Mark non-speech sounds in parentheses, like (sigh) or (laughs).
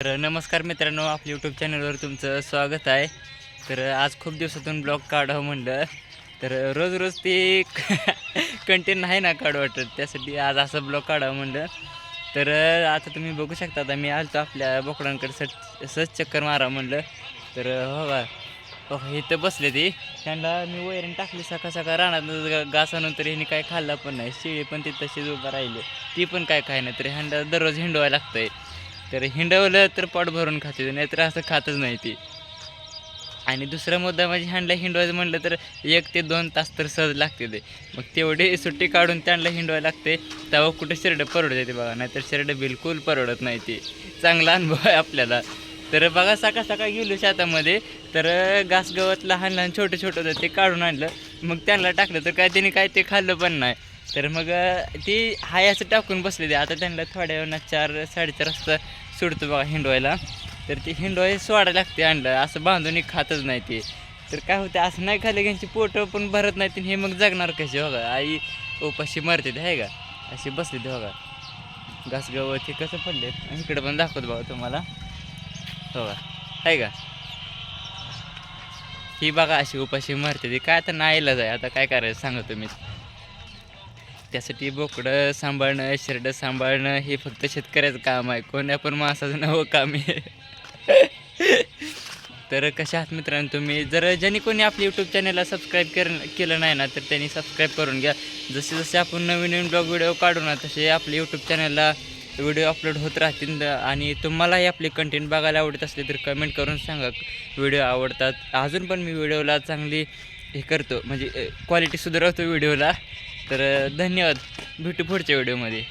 तर नमस्कार मित्रांनो आपल्या यूट्यूब चॅनलवर तुमचं स्वागत आहे. तर आज खूप दिवसातून ब्लॉग काढावं म्हणलं. तर रोज रोज ते (laughs) कंटेंट नाही ना काढू वाटत. त्यासाठी आज असं ब्लॉग काढावं म्हणलं. तर आता तुम्ही बघू शकता आता मी आलतो आपल्या बोकडांकडे सच सहज चक्कर मारा म्हणलं. तर हो का हो इथं बसले ते. त्यांना मी वैरण टाकली सकाळ सकाळ रानात घासानंतर ह्यांनी काय खाल्ला पण नाही. शेळी पण ती तशीच उभं राहिले. ती पण काय काय नाही तर ह्यांना दररोज हिंडवायला लागतंय. तर हिंडवलं तर पोट भरून खाते नाहीतर असं खातच नाही ती. आणि दुसरा मुद्दा म्हणजे ह्यांडला हिंडवायचं म्हटलं तर एक ते दोन तास तर सहज लागते ते. मग तेवढी सुट्टी काढून त्यांना हिंडवायला लागते तेव्हा कुठे शिरडं परवडत येते बघा नाहीतर शिरडं बिलकुल परवडत नाही ती. चांगला अनुभव आहे आपल्याला. तर बघा सकाळ सकाळ गेलो शेतामध्ये तर घास गवत लहान लहान छोटं छोटं होतं ते काढून आणलं. मग त्यांना टाकलं तर काय त्यांनी काय ते खाल्लं पण नाही. तर मग ती हाय असं टाकून बसली ते आता त्यांना थोड्या वेळानं चार साडेचार वाजता सोडतो बघा हिंडवायला. तर ती हिंडवाय सोडायला लागते आणलं. असं बांधून खातच नाही ते. तर काय होतं असं नाही खाल्लं की पोटं पण भरत नाही हे मग जगणार कसे बघा. आई उपाशी मरते ते आहे का? अशी बसली ते बघा. घास गवत हे कसं पडले? इकडे पण दाखवतो बघा तुम्हाला. हो का आहे का? ही बघा अशी उपाशी मरते ती. काय आता नाहीलाच आहे. आता काय करायचं सांगा तुम्ही. त्यासाठी बोकडं सांभाळणं शिरडं सांभाळणं हे फक्त शेतकऱ्याचं काम आहे. कोण्या पण माणसाचं नवं काम आहे. तर कशा आहात मित्रांनो तुम्ही? जर ज्यांनी कोणी आपल्या यूट्यूब चॅनलला सबस्क्राईब कर केलं नाही ना तर त्यांनी सबस्क्राईब करून घ्या. जसे जसे आपण नवीन नवीन ब्लॉग व्हिडिओ काढू ना तसे आपल्या यूट्यूब चॅनलला व्हिडिओ अपलोड होत राहतील. आणि तुम्हालाही आपले कंटेंट बघायला आवडत असले तर कमेंट करून सांगा. व्हिडिओ आवडतात. अजून पण मी व्हिडिओला चांगली हे करतो. म्हणजे क्वालिटी सुधारवतो व्हिडिओला तर धन्यवाद भेटू पुढच्या व्हिडिओमध्ये.